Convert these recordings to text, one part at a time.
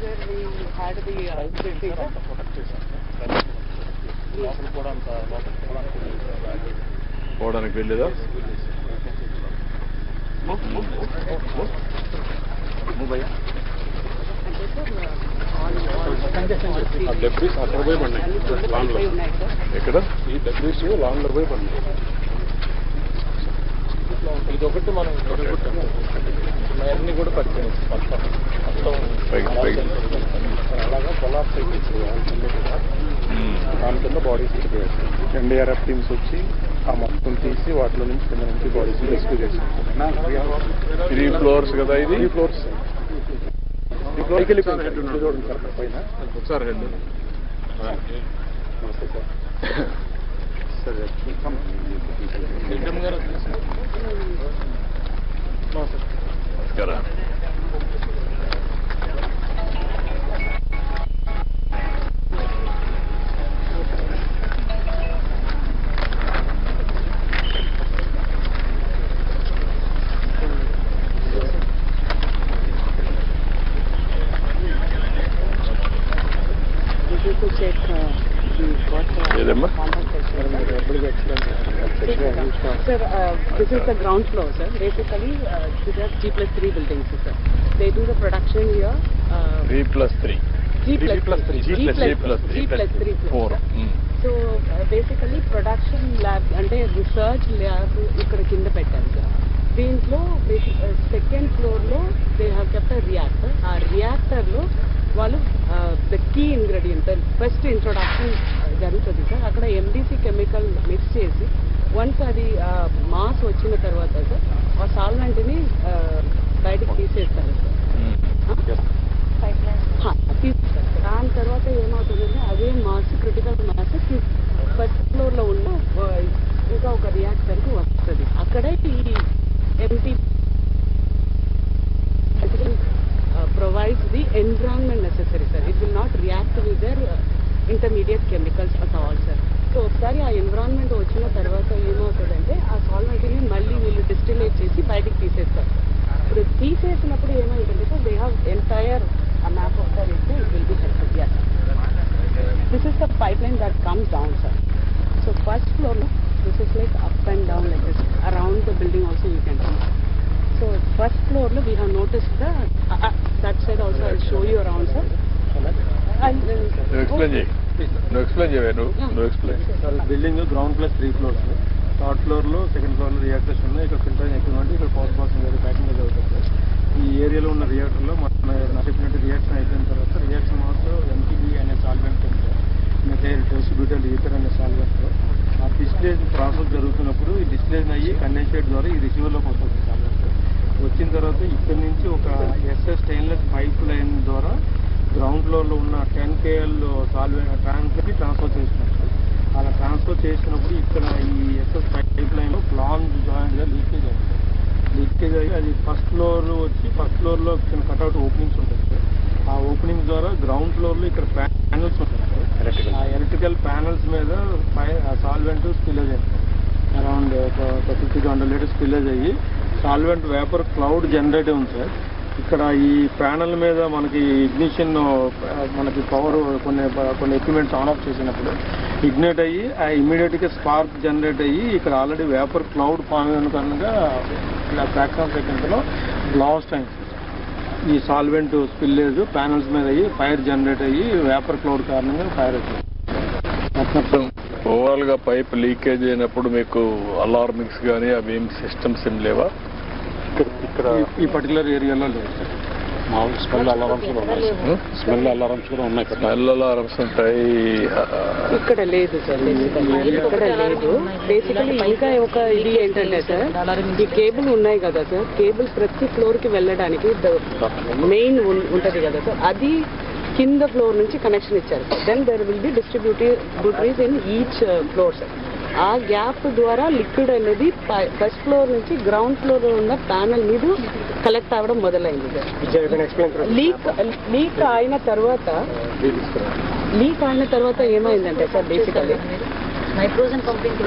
where we had the uh, పోవడానికి వెళ్ళేదా? ఆ debris అక్కడ పోయి పడినాయి. అన్ని కింద లాంగ్లో పడిపోయి ఉన్నాయి సార్ ఎక్కడ? ఈ డెబ్రీస్ లాంగ్లో పోయి పడినాయి. ఇది ఒకటి మనం అన్ని కూడా పడిపోయినాయి మొత్తం. అలాగా కొలాప్స్ అయిపోయింది దాని కింద బాడీస్ ఎన్డీఆర్ఎఫ్ టీమ్స్ వచ్చి ఆ మొత్తం తీసి వాటిలో నుంచి కింద నుంచి బాడీస్ రెస్క్యూ చేశారు త్రీ ఫ్లోర్స్ కదా ఇది త్రీ ఫ్లోర్స్ చూడండి సార్ పైన ఒకసారి this is the ground floor, sir. Basically, uh, these are G plus 3 buildings, sir. They do the production here. Uh, three plus three G plus plus 3. three. G plus, plus G plus 3 plus. Four sir. So basically production lab అంటే research lab ఇక్కడ కింద పెట్టారు sir దీంట్లో second ఫ్లోర్లో they have kept reactor ఆ రియాక్టర్లో వాళ్ళు the key ingredient first introduction జరుగుతుంది సార్. అక్కడ ఎండిసి కెమికల్ మిక్స్ చేసి వన్స్ అది మాస్ వచ్చిన తర్వాత సార్ ఆ సాల్వెంట్ని బయటకు తీసేస్తారు సార్. తీస్తారు దాని తర్వాత ఏమవుతుందంటే అదే మాస్ క్రిటికల్ మాస్ ఫస్ట్ ఫ్లోర్లో ఉన్న ఆ, ఇంకా ఒక రియాక్టర్కి వస్తుంది. అక్కడే ఈ MT provides the environment necessary sir it will not react with other intermediate chemicals at all sir so ఒకసారి ఆ ఎన్విరాన్మెంట్ వచ్చిన తర్వాత ఏమవుతుందంటే ఆ సాల్వెంట్ని మళ్ళీ వీళ్ళు డిస్టిలేట్ చేసి బయటికి తీసేస్తారు ఇప్పుడు తీసేసినప్పుడు ఏమైందంటే sir they have entire a map of the issue, it will be helpful. Yes. This is the pipeline that comes down, sir. So first see. So first floor, no, we have noticed the uh, uh, that side also. I'll show you around, sir. I'll, నువ్వు explain చేయి నువ్వు explain చేయవే నువ్వు నువ్వు explain sir building ground plus three floors third ఫ్లోర్లో second ఫ్లోర్లో reactors ఉన్నాయి ఇక్కడ ఫిల్టర్ ఎక్విప్మెంట్ ఇక్కడ పవర్ ప్రాసెసింగ్ వేరే ప్యాకింగ్ అది అవుతుంది సార్ ఈ ఏరియాలో ఉన్న రియాక్టర్లో మన నా చెప్పినట్టు రియాక్షన్ అయిపోయిన తర్వాత రియాక్షన్ మాత్రం ఎంటీబీ అనే సాల్వెంట్ ఉంది సార్ మెథైల్ డిస్ట్రిబ్యూటర్ ఈథర్ అనే సాల్వెంట్లో ఆ డిస్ప్లేజ్ ప్రాసెస్ జరుగుతున్నప్పుడు ఈ డిస్ప్లేజ్ అయ్యి కండెన్సేట్ ద్వారా ఈ రిసీవర్లోకి వస్తుంది సాల్వెంట్ వచ్చిన తర్వాత ఇక్కడి నుంచి ఒక ఎస్ఎస్ స్టెయిన్లెస్ పైప్ లైన్ ద్వారా గ్రౌండ్ ఫ్లోర్లో ఉన్న టెన్ కేఎల్ సాల్వెంట్ ట్రాన్స్కి ట్రాన్స్ఫర్ చేస్తున్నారు అలా ట్రాన్స్ఫర్ చేసినప్పుడు ఇక్కడ ఈ ఎస్ఎస్ పైప్ లైన్లో ప్లాన్ జాయింట్గా లీకేజ్ అవుతుంది లీకేజ్ అయ్యి అది ఫస్ట్ ఫ్లోర్ వచ్చి ఫస్ట్ ఫ్లోర్లో చిన్న కట్అవుట్ ఓపెనింగ్స్ ఉంటాయి ఆ ఓపెనింగ్ ద్వారా గ్రౌండ్ ఫ్లోర్లో ఇక్కడ ప్యానల్స్ ఎలక్ట్రికల్ ప్యానల్స్ మీద సాల్వెంట్ స్పిల్లేజ్ అయింది అరౌండ్ ఒక fifty to hundred litres spillage అయ్యి సాల్వెంట్ వేపర్ క్లౌడ్ జనరేట్ ఉంది సార్. ఇక్కడ ఈ ప్యానల్ మీద మనకి ఇగ్నిషన్ మనకి పవర్ కొన్ని కొన్ని ఎక్విప్మెంట్స్ ఆన్ ఆఫ్ చేసినప్పుడు ఇగ్నేట్ అయ్యి ఆ ఇమీడియట్గా స్పార్క్ జనరేట్ అయ్యి ఇక్కడ ఆల్రెడీ వేపర్ క్లౌడ్ ఫామ్ అయిన కారణంగా ఇలా ఫ్రాక్షన్ సెకండ్స్లో బ్లాస్ట్ అయింది ఈ సాల్వెంట్ స్పిల్లేజ్ ప్యానల్స్ మీద అయ్యి ఫైర్ జనరేట్ అయ్యి వేపర్ క్లౌడ్ కారణంగా ఫైర్ అవుతుంది. మొత్తం ఓవరాల్గా పైప్ లీకేజ్ అయినప్పుడు మీకు అలార్మింగ్స్ కానీ అవి ఏం సిస్టమ్స్ ఏం లేవా? ఇక్కడ ఇక్కడ ఈ పర్టికులర్ ఏరియాలో లేదు మామూలు స్మెల్ అలారమ్స్ కూడా ఉన్నాయి సార్. స్మెల్ అలారమ్స్ కూడా ఉన్నాయి స్మెల్ అలారమ్స్ ఉంటాయి. ఇక్కడ లేదు సార్ ఇక్కడ లేదు. బేసికలీ ఇంకా ఒక ఇది ఏంటంటే సార్ ఈ కేబుల్ ఉన్నాయి కదా సార్. కేబుల్ ప్రతి ఫ్లోర్కి వెళ్ళడానికి మెయిన్ ఉంటది కదా సార్. అది కింద ఫ్లోర్ నుంచి కనెక్షన్ ఇచ్చారు. Then there will be distributaries in each floor sir ఆ గ్యాప్ ద్వారా లిక్విడ్ అనేది ఫస్ట్ ఫ్లోర్ నుంచి గ్రౌండ్ ఫ్లోర్ ఉన్న ప్యానల్ మీద కలెక్ట్ అవ్వడం మొదలైంది సార్ లీక్ లీక్ అయిన తర్వాత లీక్ అయిన తర్వాత ఏమైందంటే సార్ బేసికల్లీ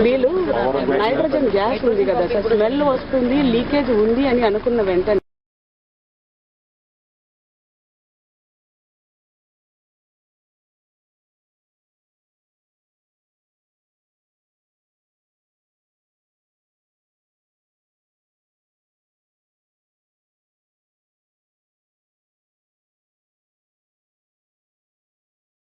వీళ్ళు నైట్రోజన్ గ్యాస్ ఉంది కదా సార్ స్మెల్ వస్తుంది లీకేజ్ ఉంది అని అనుకున్న వెంటనే